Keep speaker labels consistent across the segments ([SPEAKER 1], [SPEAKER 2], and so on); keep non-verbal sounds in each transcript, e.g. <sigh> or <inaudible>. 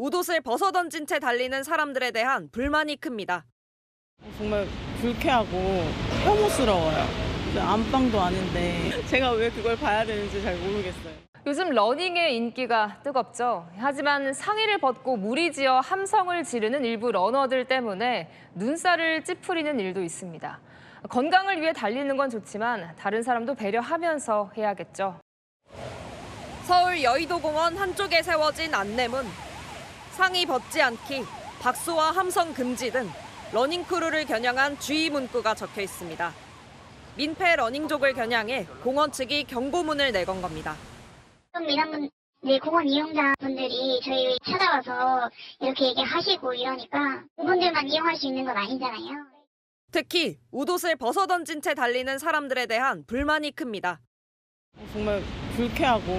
[SPEAKER 1] 웃옷을 벗어던진 채 달리는 사람들에 대한 불만이 큽니다.
[SPEAKER 2] 정말 불쾌하고 혐오스러워요. 안방도 아닌데 제가 왜 그걸 봐야 되는지 잘 모르겠어요.
[SPEAKER 3] 요즘 러닝의 인기가 뜨겁죠. 하지만 상의를 벗고 무리지어 함성을 지르는 일부 러너들 때문에 눈살을 찌푸리는 일도 있습니다. 건강을 위해 달리는 건 좋지만 다른 사람도 배려하면서 해야겠죠.
[SPEAKER 1] 서울 여의도공원 한쪽에 세워진 안내문. 상의 벗지 않기, 박수와 함성 금지 등 러닝크루를 겨냥한 주의 문구가 적혀 있습니다. 민폐 러닝족을 겨냥해 공원 측이 경고문을 내건 겁니다.
[SPEAKER 4] 민원분, 네, 공원 이용자분들이 저희 찾아와서 이렇게 얘기하시고 이러니까 그분들만 이용할 수 있는 건 아니잖아요.
[SPEAKER 1] 특히 웃옷을 벗어던진 채 달리는 사람들에 대한 불만이 큽니다.
[SPEAKER 2] 정말 불쾌하고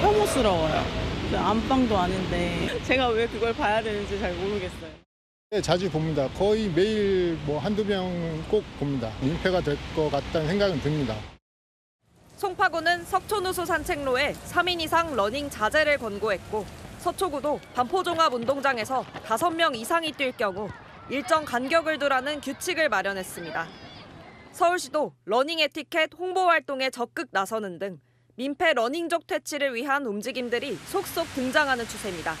[SPEAKER 2] 혐오스러워요. 이제 안방도 아닌데 <laughs> 제가 왜 그걸 봐야 되는지 잘 모르겠어요.
[SPEAKER 5] 네, 자주 봅니다. 거의 매일 뭐 한두 명은 꼭 봅니다. 민폐가 될 것 같다는 생각은 듭니다.
[SPEAKER 1] 송파구는 석촌호수 산책로에 3인 이상 러닝 자제를 권고했고 서초구도 반포종합운동장에서 5명 이상이 뛸 경우 일정 간격을 두라는 규칙을 마련했습니다. 서울시도 러닝 에티켓 홍보 활동에 적극 나서는 등 민폐 러닝족 퇴치를 위한 움직임들이 속속 등장하는 추세입니다.